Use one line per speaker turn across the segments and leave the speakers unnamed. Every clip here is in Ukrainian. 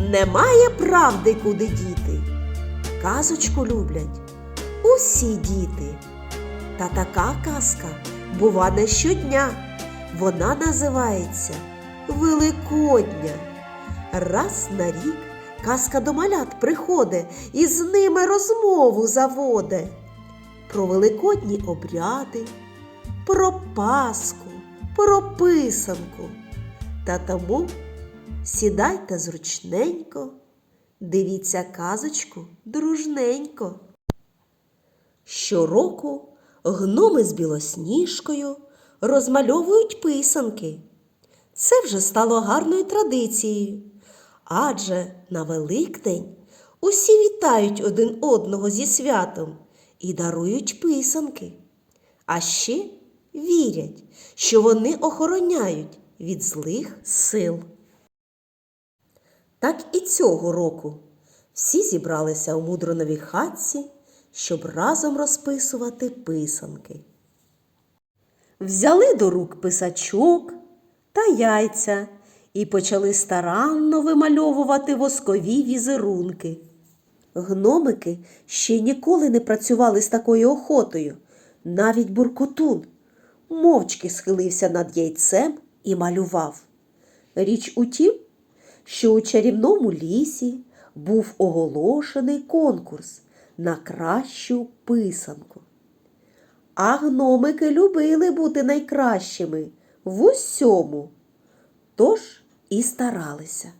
немає правди, куди діти. Казочку люблять усі діти. Та така казка бува не щодня. Вона називається Великодня. Раз на рік казка до малят приходить і з ними розмову заводе. Про великодні обряди, про Пасху, про писанку. Та тому сідайте зручненько, дивіться казочку дружненько. Щороку гноми з білосніжкою розмальовують писанки. Це вже стало гарною традицією. Адже на Великдень усі вітають один одного зі святом і дарують писанки. А ще вірять, що вони охороняють від злих сил. Так і цього року всі зібралися у мудроновій хатці, щоб разом розписувати писанки. Взяли до рук писачок та яйця і почали старанно вимальовувати воскові візерунки. Гномики ще ніколи не працювали з такою охотою. Навіть буркотун мовчки схилився над яйцем і малював. Річ у тім, що у чарівному лісі був оголошений конкурс на кращу писанку. А гномики любили бути найкращими в усьому, тож і старалися.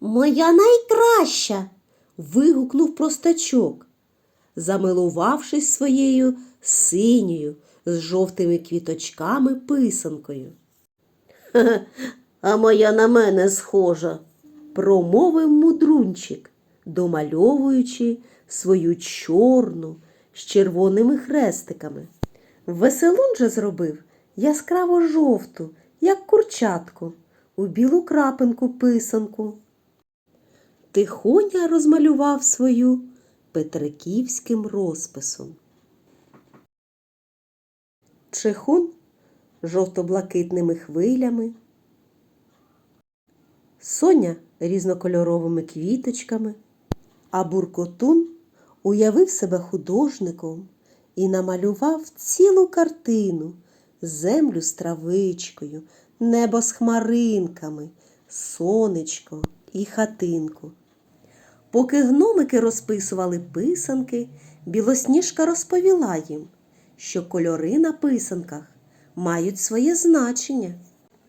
Моя найкраща. вигукнув простачок, замилувавшись своєю синьою з жовтими квіточками писанкою. «Хе-хе, а моя на мене схожа, промовив мудрунчик, домальовуючи свою чорну з червоними хрестиками. Веселун же зробив яскраво жовту, як курчатку, у білу крапинку писанку. Тихоня розмалював свою петриківським розписом. Чехун жовто-блакитними хвилями, Соня різнокольоровими квіточками, а буркотун уявив себе художником і намалював цілу картину, землю з травичкою, небо з хмаринками, сонечко і хатинку. Поки гномики розписували писанки, білосніжка розповіла їм, що кольори на писанках мають своє значення.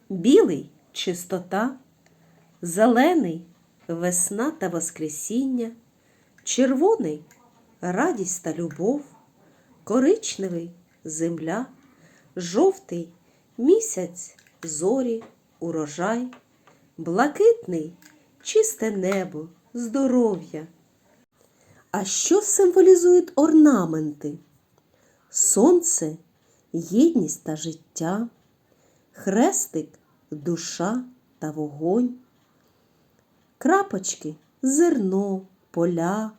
Білий чистота, зелений весна та воскресіння, червоний радість та любов, коричневий земля, жовтий місяць, зорі, урожай, блакитний чисте небо, здоров'я. А що символізують орнаменти? Сонце єдність та життя, хрестик душа та вогонь, крапочки зерно, поля,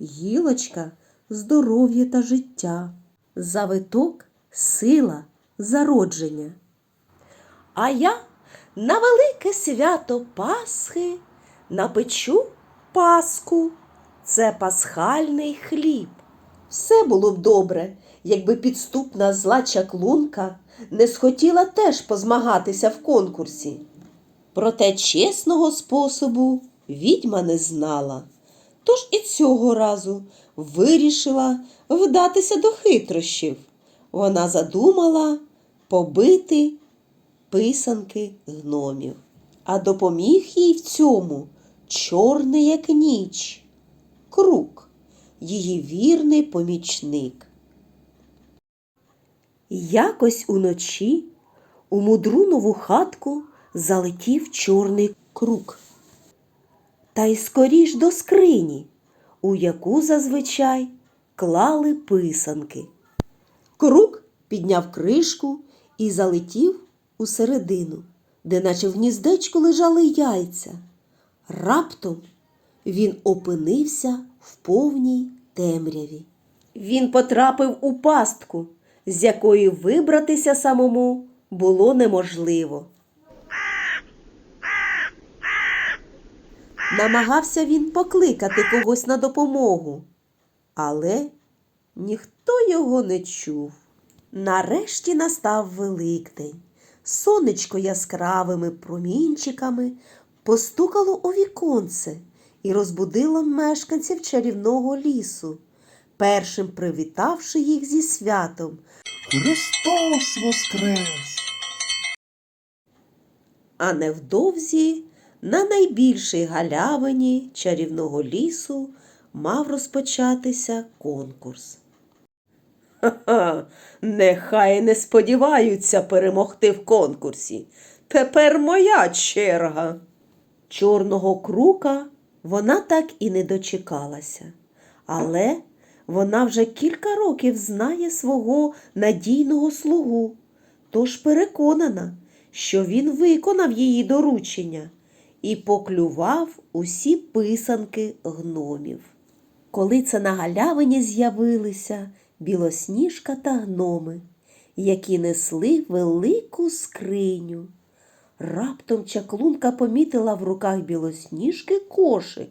гілочка здоров'я та життя, завиток сила, зародження. А я на велике свято Пасхи напечу паску. Це пасхальний хліб. Все було б добре, якби підступна зла чаклунка не схотіла теж позмагатися в конкурсі. Проте чесного способу відьма не знала. Тож і цього разу вирішила вдатися до хитрощів. Вона задумала побити писанки гномів. А допоміг їй в цьому чорний як ніч, крук, її вірний помічник. Якось уночі у мудрунову хатку залетів чорний крук. Та й скоріш до скрині, у яку зазвичай клали писанки. Крук підняв кришку і залетів у середину, де наче в гніздечку лежали яйця. Раптом він опинився в повній темряві. Він потрапив у пастку, з якої вибратися самому було неможливо. Намагався він покликати когось на допомогу, але ніхто його не чув. Нарешті настав Великдень. Сонечко яскравими промінчиками постукало у віконце і розбудило мешканців чарівного лісу, першим привітавши їх зі святом.
Христос воскрес!
А невдовзі на найбільшій галявині чарівного лісу мав розпочатися конкурс. Ха-ха, нехай не сподіваються перемогти в конкурсі. Тепер моя черга. Чорного крука вона так і не дочекалася, але вона вже кілька років знає свого надійного слугу, тож переконана, що він виконав її доручення і поклював усі писанки гномів. Коли це на галявині з'явилися білосніжка та гноми, які несли велику скриню. Раптом чаклунка помітила в руках білосніжки кошик.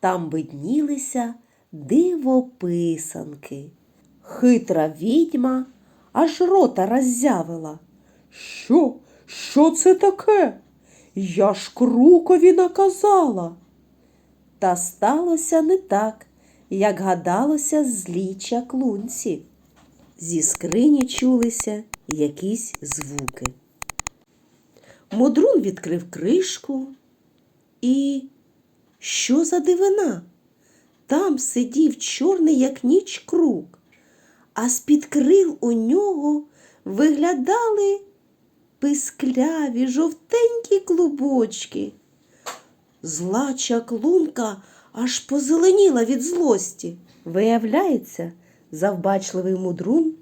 Там виднілися дивописанки. Хитра відьма аж рота роззявила. Що? Що це таке? Я ж крукові наказала. Та сталося не так, як гадалося злій чаклунці. Зі скрині чулися якісь звуки. Мудрун відкрив кришку і. Що за дивина? Там сидів чорний, як ніч крук, а з-під крил у нього виглядали пискляві жовтенькі клубочки. Зла чаклунка аж позеленіла від злості. Виявляється, завбачливий мудрун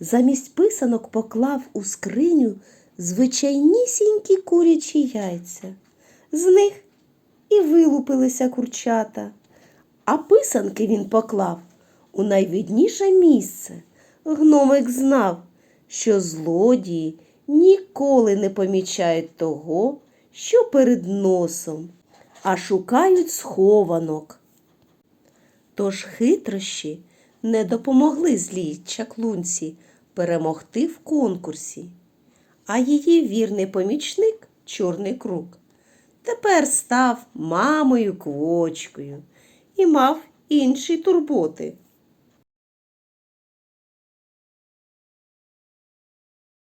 замість писанок поклав у скриню звичайнісінькі курячі яйця. З них і вилупилися курчата, а писанки він поклав у найвідніше місце. Гномик знав, що злодії ніколи не помічають того, що перед носом, а шукають схованок. Тож хитрощі не допомогли злій чаклунці перемогти в конкурсі, а її вірний помічник, чорний круг, тепер став мамою квочкою і мав інші турботи.